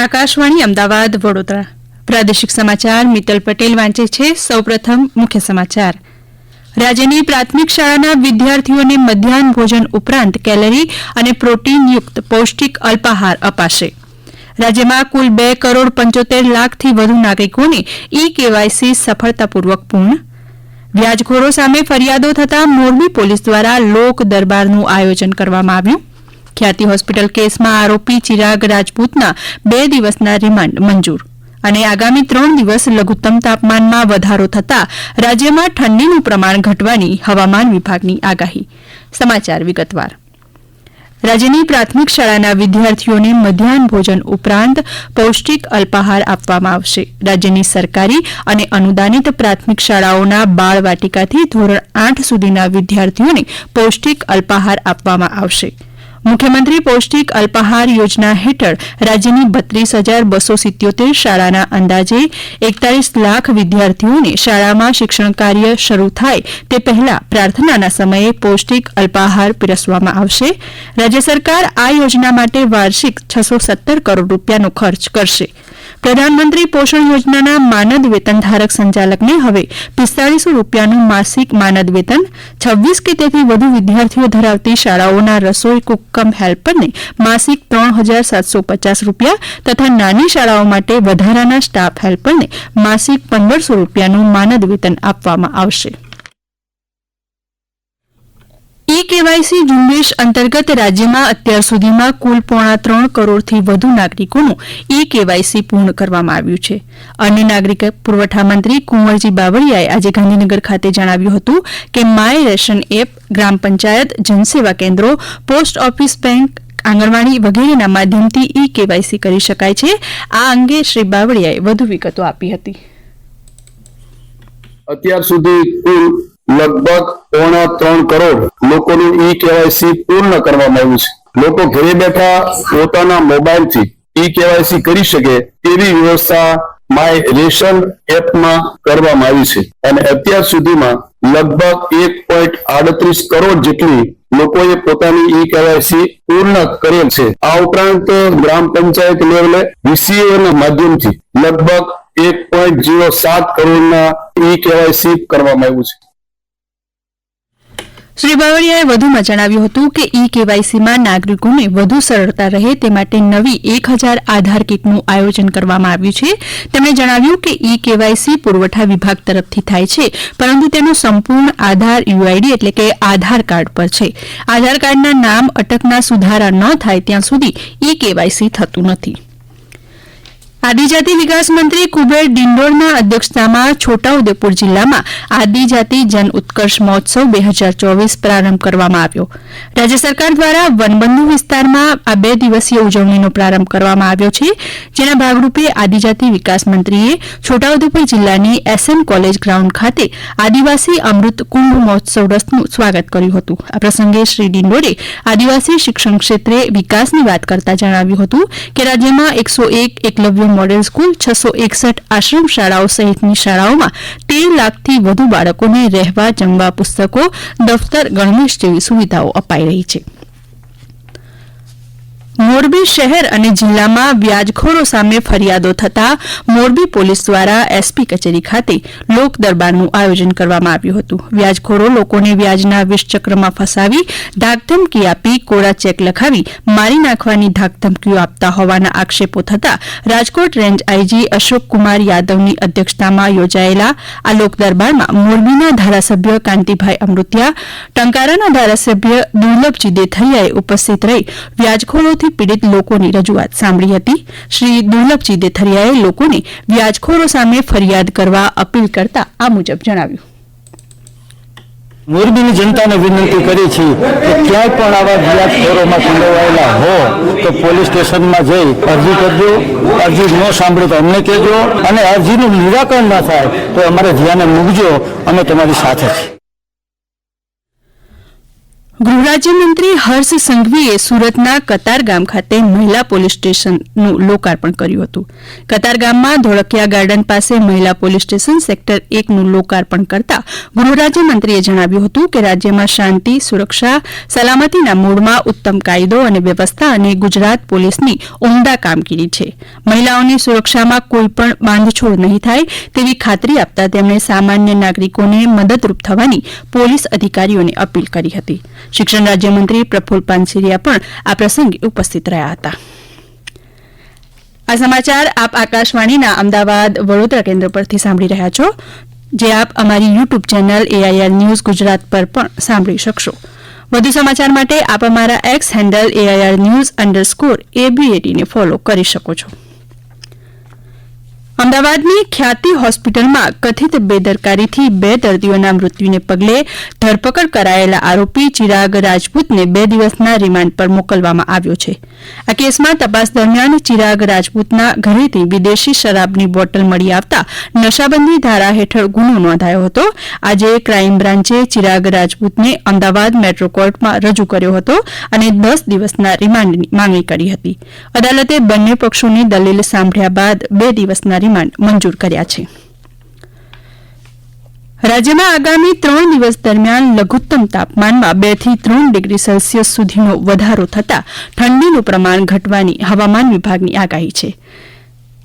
આકાશવાણી, અમદાવાદ, વડોદરા. પ્રાદેશિક સમાચાર, મિત્તલ પટેલ વાંચે છે. સૌપ્રથમ મુખ્ય સમાચાર. રાજ્યની પ્રાથમિક શાળાના વિદ્યાર્થીઓને મધ્યાહન ભોજન ઉપરાંત કેલરી અને પ્રોટીનયુક્ત પૌષ્ટિક અલ્પાહાર અપાશે. રાજ્યમાં કુલ બે કરોડ પંચોતેર લાખથી વધુ નાગરિકોને ઈ કેવાયસી સફળતાપૂર્વક પૂર્ણ. વ્યાજખોરો સામે ફરિયાદો થતાં મોરબી પોલીસ દ્વારા લોક દરબારનું આયોજન કરવામાં આવ્યું. ખ્યાતિ હોસ્પિટલ કેસમાં આરોપી ચિરાગ રાજપૂતના બે દિવસના રિમાન્ડ મંજૂર. અને આગામી ત્રણ દિવસ લઘુત્તમ તાપમાનમાં વધારો થતાં રાજ્યમાં ઠંડીનું પ્રમાણ ઘટવાની હવામાન વિભાગની આગાહી. સમાચાર વિગતવાર. રાજ્યની પ્રાથમિક શાળાના વિદ્યાર્થીઓને મધ્યાહન ભોજન ઉપરાંત પૌષ્ટિક અલ્પાહાર આપવામાં આવશે. રાજ્યની સરકારી અને અનુદાનિત પ્રાથમિક શાળાઓના બાળ વાટિકાથી ધોરણ આઠ સુધીના વિદ્યાર્થીઓને પૌષ્ટિક અલ્પાહાર આપવામાં આવશે. મુખ્યમંત્રી પૌષ્ટિક અલ્પાહાર યોજના હેઠળ રાજ્યની બત્રીસ હજાર બસો સિત્યોતેર શાળાના અંદાજે એકતાલીસ લાખ વિદ્યાર્થીઓને શાળામાં શિક્ષણ કાર્ય શરૂ થાય તે પહેલા પ્રાર્થનાના સમયે પૌષ્ટિક અલ્પાહાર પીરસવામાં આવશે. રાજ્ય સરકાર આ યોજના માટે વાર્ષિક છસો સત્તર કરોડ રૂપિયાનો ખર્ચ કરશે. પ્રધાનમંત્રી પોષણ યોજનાના માનદ વેતનધારક સંચાલકને હવે પિસ્તાળીસો રૂપિયાનું માસિક માનદ વેતન, છવ્વીસ કે તેથી વધુ વિદ્યાર્થીઓ ધરાવતી શાળાઓના રસોઈ કુક કમ હેલ્પરને માસિક ત્રણ હજાર સાતસો પચાસ રૂપિયા તથા નાની શાળાઓ માટે વધારાના સ્ટાફ હેલ્પરને માસિક પંદરસો રૂપિયાનું માનદ વેતન આપવામાં આવશે. ઈ કેવાયસી ઝુંબેશ અંતર્ગત રાજ્યમાં અત્યાર સુધીમાં કુલ પોણા ત્રણ કરોડથી વધુ નાગરિકોનું ઈ કેવાયસી પૂર્ણ કરવામાં આવ્યું છે. અન્ન નાગરિક પુરવઠા મંત્રી કુંવરજી બાવળીયાએ આજે ગાંધીનગર ખાતે જણાવ્યું હતું કે માય રેશન એપ, ગ્રામ પંચાયત, જનસેવા કેન્દ્રો, પોસ્ટ ઓફિસ બેંક, આંગણવાડી વગેરેના માધ્યમથી ઈ કેવાયસી કરી શકાય છે. આ અંગે શ્રી બાવળિયાએ વધુ વિગતો આપી હતી. અત્યાર સુધી કુલ લગભગ પોણા ત્રણ કરોડ લોકોનું ઈ કેવાયસી પૂર્ણ કરવામાં આવ્યું છે. લોકો ઘરે બેઠા પોતાના મોબાઈલથી ઈ કેવાયસી કરી શકે તેવી વ્યવસ્થા માય રેશન એપમાં કરવામાં આવી છે. અને અત્યાર સુધીમાં લગભગ એક પોઈન્ટ આડત્રીસ કરોડ જેટલી લોકોએ પોતાની ઈ કેવાયસી પૂર્ણ કરેલ છે. આ ઉપરાંત ગ્રામ પંચાયત લેવલે વીસીએ ના માધ્યમથી લગભગ એક પોઈન્ટ જીરો સાત કરોડના ઈ કેવાયસી કરવામાં આવ્યું છે. શ્રી બાવળીયાએ વધુમાં જણાવ્યું હતું કે ઈ કેવાયસીમાં નાગરિકોને વધુ સરળતા રહે તે માટે નવી એક હજાર આધાર કીટનું આયોજન કરવામાં આવ્યું છે. તેમણે જણાવ્યું કે ઈ કેવાયસી પુરવઠા વિભાગ તરફથી થાય છે, પરંતુ તેનું સંપૂર્ણ આધાર યુઆઈડી એટલે કે આધાર કાર્ડ પર છે. આધાર કાર્ડના નામ અટકના સુધારા ન થાય ત્યાં સુધી ઈ કેવાયસી થતું નથી. આદિજાતિ વિકાસ મંત્રી કુબેર ડિંડોરના અધ્યક્ષતામાં છોટાઉદેપુર જિલ્લામાં આદિજાતિ જન ઉત્કર્ષ મહોત્સવ બે હજાર ચોવીસ પ્રારંભ કરવામાં આવ્યો. રાજ્ય સરકાર દ્વારા વનબંધુ વિસ્તારમાં આ બે દિવસીય ઉજવણીનો પ્રારંભ કરવામાં આવ્યો છે, જેના ભાગરૂપે આદિજાતિ વિકાસ મંત્રીએ છોટાઉદેપુર જિલ્લાની એસએન કોલેજ ગ્રાઉન્ડ ખાતે આદિવાસી અમૃત કુંભ મહોત્સવ રસનું સ્વાગત કર્યું હતું. આ પ્રસંગે શ્રી ડિંડોરે આદિવાસી શિક્ષણ ક્ષેત્રે વિકાસની વાત કરતા જણાવ્યું હતું કે રાજ્યમાં એકસો એક એકલવ્ય મોડેલ સ્કૂલ છસો એકસઠ આશ્રમ શાળાઓ સહિતની શાળાઓમાં તેર લાખથી વધુ બાળકોને રહેવા, જમવા, પુસ્તકો, દફતર, ગણવેશ જેવી સુવિધાઓ અપાઈ રહી છે. મોરબી શહેર અને જિલ્લામાં વ્યાજખોરો સામે ફરિયાદો થતા મોરબી પોલીસ દ્વારા એસપી કચેરી ખાતે લોક દરબારનું આયોજન કરવામાં આવ્યું હતું. વ્યાજખોરો લોકોને વ્યાજના વિષચક્રમાં ફસાવી, ધાકધમકી આપી, કોરા ચેક લખાવી, મારી નાખવાની ધાકધમકીઓ આપતા હોવાના આક્ષેપો થતા રાજકોટ રેન્જ આઈજી અશોક કુમાર યાદવની અધ્યક્ષતામાં યોજાયેલા આ લોક દરબારમાં મોરબીના ધારાસભ્ય કાંતિભાઈ અમૃતિયા, ટંકારાના ધારાસભ્ય દુર્લભજી દેથૈયાએ ઉપસ્થિત રહી વ્યાજખોરોથી પીડિત લોકોની રજૂઆત સાંભળી હતી. શ્રી દુર્લભજી દેથરિયાએ લોકોને વ્યાજખોરો સામે ફરિયાદ કરવા અપીલ કરતા આ મુજબ જણાવ્યું. મોરબીની જનતાને વિનંતી કરી છે કે ક્યાંય પણ આવા વ્યાજખોરોમાં સંડોવાયેલા હો, તો પોલીસ સ્ટેશનમાં જઈ અરજી કરજો. અરજી ન સાંભળે તો અમને કહેજો. અને અરજીનું નિરાકરણ ન થાય તો અમારે ધ્યાને મૂકજો અમે તમારી સાથે છીએ ગૃહ રાજ્યમંત્રી હર્ષ સંઘવીએ સુરતના કતારગામ ખાતે મહિલા પોલીસ સ્ટેશનનું લોકાર્પણ કર્યું હતું. કતારગામમાં ધોળકિયા ગાર્ડન પાસે મહિલા પોલીસ સ્ટેશન સેક્ટર એકનું લોકાર્પણ કરતા ગૃહ રાજ્યમંત્રીએ જણાવ્યું હતું કે રાજ્યમાં શાંતિ, સુરક્ષા, સલામતીના મૂળમાં ઉત્તમ કાયદો અને વ્યવસ્થા અને ગુજરાત પોલીસની ઉમદા કામગીરી છે. મહિલાઓની સુરક્ષામાં કોઈપણ બાંધછોડ નહીં થાય તેવી ખાતરી આપતા તેમણે સામાન્ય નાગરિકોને મદદરૂપ થવાની પોલીસ અધિકારીઓને અપીલ કરી હતી. શિક્ષણ રાજ્યમંત્રી પ્રફુલ પાનસેરિયા પણ આ પ્રસંગે ઉપસ્થિત રહ્યા હતા. આ સમાચાર આપ આકાશવાણીના અમદાવાદ વડોદરા કેન્દ્ર પરથી સાંભળી રહ્યા છો, જે આપ અમારી YouTube channel AIR news Gujarat પર પણ સાંભળી શકશો. વધુ સમાચાર માટે આપ અમારા X handle AIR news underscore એબીએટીને follow કરી શકો છો. અમદાવાદની ખ્યાતિ હોસ્પિટલમાં કથિત બેદરકારીથી બે દર્દીઓના મૃત્યુને પગલે ધરપકડ કરાયેલા આરોપી ચિરાગ રાજપૂતને બે દિવસના રિમાન્ડ પર મોકલવામાં આવ્યો છે. આ કેસમાં તપાસ દરમિયાન ચિરાગ રાજપૂતના ઘરેથી વિદેશી શરાબની બોટલ મળી આવતા નશાબંધી ધારા હેઠળ ગુનો નોંધાયો હતો. આજે ક્રાઇમ બ્રાન્ચે ચિરાગ રાજપૂતને અમદાવાદ મેટ્રો કોર્ટમાં રજૂ કર્યો હતો અને દસ દિવસના રિમાન્ડની માંગણી કરી હતી. અદાલતે બંને પક્ષોની દલીલ સાંભળ્યા બાદ બે દિવસના રિમાન્ડ મંજૂર કર્યા છે. રાજ્યમાં આગામી ત્રણ દિવસ દરમિયાન લઘુત્તમ તાપમાનમાં બેથી ત્રણ ડિગ્રી સેલ્સિયસ સુધીનો વધારો થતાં ઠંડીનું પ્રમાણ ઘટવાની હવામાન વિભાગની આગાહી છે.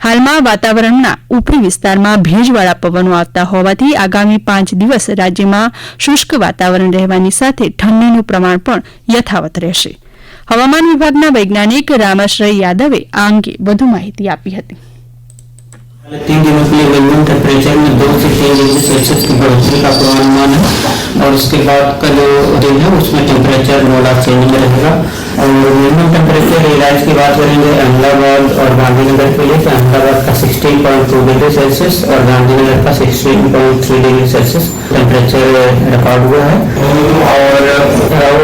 હાલમાં વાતાવરણના ઉપરી વિસ્તારમાં ભેજવાળા પવનો આવતા હોવાથી આગામી પાંચ દિવસ રાજ્યમાં શુષ્ક વાતાવરણ રહેવાની સાથે ઠંડીનું પ્રમાણ પણ યથાવત રહેશે. હવામાન વિભાગના વૈજ્ઞાનિક રામાશ્રય યાદવે આ અંગે વધુ માહિતી આપી હતી. तीन दिनों के लिए मिनिमम टेम्परेचर में दो से तीन डिग्री सेल्सियस की बढ़ोतरी का पूर्वानुमान है और उसके बाद का जो दिन है, उसमें टेम्परेचर नोडा चेंज में रहेगा। और मिनिमम टेम्परेचर एरियाज़ की बात करेंगे, अहमदाबाद और गांधीनगर के लिए। तो अहमदाबाद का 16.2 डिग्री सेल्सियस और गांधीनगर का 16.3 डिग्री सेल्सियस टेम्परेचर रिकॉर्ड हुआ है। और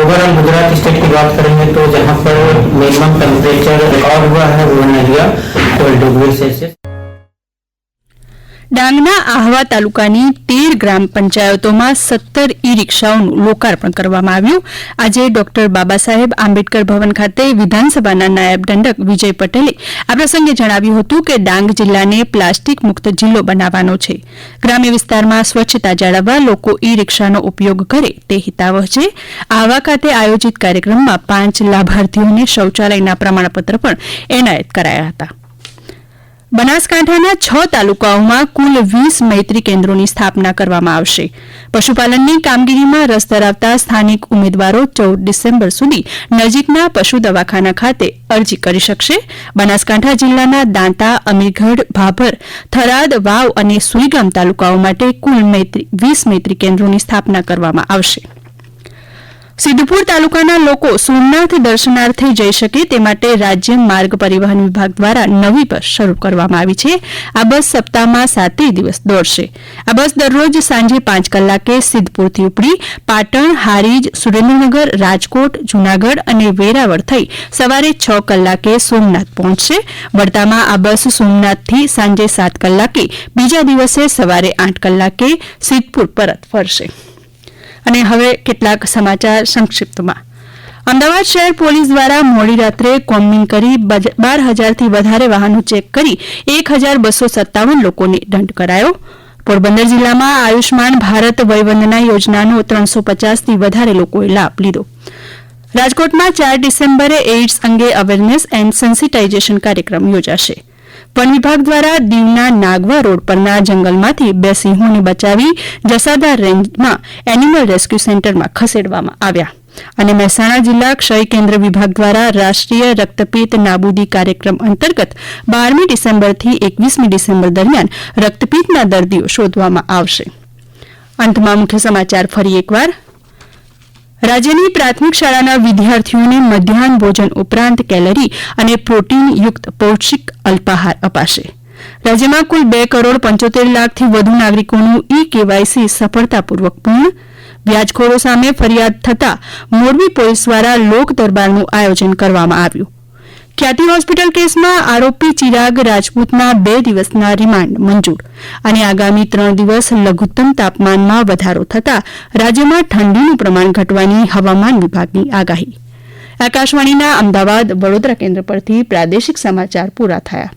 ओवरऑल गुजरात स्टेट की बात करेंगे तो जहाँ पर मिनिमम टेम्परेचर रिकॉर्ड हुआ है, वो नदिया ट्वेल्व डिग्री सेल्सियस ડાંગના આહવા તાલુકાની તેર ગ્રામ પંચાયતોમાં સત્તર ઈ રિક્ષાઓનું લોકાર્પણ કરવામાં આવ્યું. આજે ડોક્ટર બાબા સાહેબ આંબેડકર ભવન ખાતે વિધાનસભાના નાયબ દંડક વિજય પટેલે આ પ્રસંગે જણાવ્યું હતું કે ડાંગ જિલ્લાને પ્લાસ્ટિક મુક્ત જિલ્લો બનાવવાનો છે. ગ્રામ્ય વિસ્તારમાં સ્વચ્છતા જાળવવા લોકો ઈ રિક્ષાનો ઉપયોગ કરે તે હિતાવહ છે. આહવા ખાતે આયોજિત કાર્યક્રમમાં પાંચ લાભાર્થીઓને શૌચાલયના પ્રમાણપત્ર પણ એનાયત કરાયા હતા. બનાસકાંઠાના છ તાલુકાઓમાં કુલ વીસ મૈત્રી કેન્દ્રોની સ્થાપના કરવામાં આવશે. પશુપાલનની કામગીરીમાં રસ ધરાવતા સ્થાનિક ઉમેદવારો ચૌદ ડિસેમ્બર સુધી નજીકના પશુ દવાખાના ખાતે અરજી કરી શકશે. બનાસકાંઠા જિલ્લાના દાંતા, અમીરગઢ, ભાભર, થરાદ, વાવ અને સુઈગામ તાલુકાઓ માટે કુલ વીસ મૈત્રી કેન્દ્રોની સ્થાપના કરવામાં આવશે. સિદ્ધપુર તાલુકાના લોકો સોમનાથ દર્શનાર્થે જઈ શકે તે માટે રાજ્ય માર્ગ પરિવહન વિભાગ દ્વારા નવી બસ શરૂ કરવામાં આવી છે. આ બસ સપ્તાહમાં સાતેય દિવસ દોડશે. આ બસ દરરોજ સાંજે પાંચ કલાકે સિદ્ધપુરથી ઉપડી પાટણ, હારીજ, સુરેન્દ્રનગર, રાજકોટ, જૂનાગઢ અને વેરાવળ થઈ સવારે છ કલાકે સોમનાથ પહોંચશે. વડતામાં આ બસ સોમનાથથી સાંજે સાત કલાકે, બીજા દિવસે સવારે આઠ કલાકે સિદ્ધપુર પરત ફરશે. અને હવે કેટલાક સમાચાર સંક્ષિપ્તમાં. અમદાવાદ શહેર પોલીસ દ્વારા મોડી રાત્રે કોમ્બિંગ કરી બાર હજારથી વધારે વાહનો ચેક કરી એક હજાર બસો સત્તાવન લોકોને દંડ કરાયો. પોરબંદર જિલ્લામાં આયુષ્માન ભારત વયવંદના યોજનાનો ત્રણસો પચાસથી વધારે લોકોએ લાભ લીધો. રાજકોટમાં ચાર ડિસેમ્બરે એઇડ્સ અંગે અવેરનેસ એન્ડ સેન્સિટાઇઝેશન કાર્યક્રમ યોજાશે. વન વિભાગ દ્વારા દીવના નાગવા રોડ પરના જંગલમાંથી બે સિંહોને બચાવી જસાદાર રેન્જમાં એનિમલ રેસ્ક્યુ સેન્ટરમાં ખસેડવામાં આવ્યા. અને મહેસાણા જિલ્લા ક્ષય કેન્દ્ર વિભાગ દ્વારા રાષ્ટ્રીય રક્તપિત્ત નાબૂદી કાર્યક્રમ અંતર્ગત બારમી ડિસેમ્બરથી એકવીસમી ડિસેમ્બર દરમિયાન રક્તપિત્તના દર્દીઓ શોધવામાં આવશે. અંતમાં મુખ્ય સમાચાર ફરી એકવાર. રાજ્યની પ્રાથમિક શાળાના વિદ્યાર્થીઓને મધ્યાહન ભોજન ઉપરાંત કેલરી અને પ્રોટીન યુક્ત પૌષ્ટિક અલ્પાહાર અપાશે. રાજ્યમાં કુલ બે કરોડ પંચોતેર લાખથી વધુ નાગરિકોનું ઈ કેવાયસી સફળતાપૂર્વક પૂર્ણ. વ્યાજખોરો સામે ફરિયાદ થતા મોરબી પોલીસ દ્વારા લોક દરબારનું આયોજન કરવામાં આવ્યું. ખ્યાતિ હોસ્પિટલ કેસમાં આરોપી ચિરાગ રાજપૂતના બે દિવસના રિમાન્ડ મંજૂર. અને આગામી ત્રણ દિવસ લઘુત્તમ તાપમાનમાં વધારો થતાં રાજ્યમાં ઠંડીનું પ્રમાણ ઘટવાની હવામાન વિભાગની આગાહી. આકાશવાણીના અમદાવાદ વડોદરા કેન્દ્ર પરથી પ્રાદેશિક સમાચાર પૂરા થયા.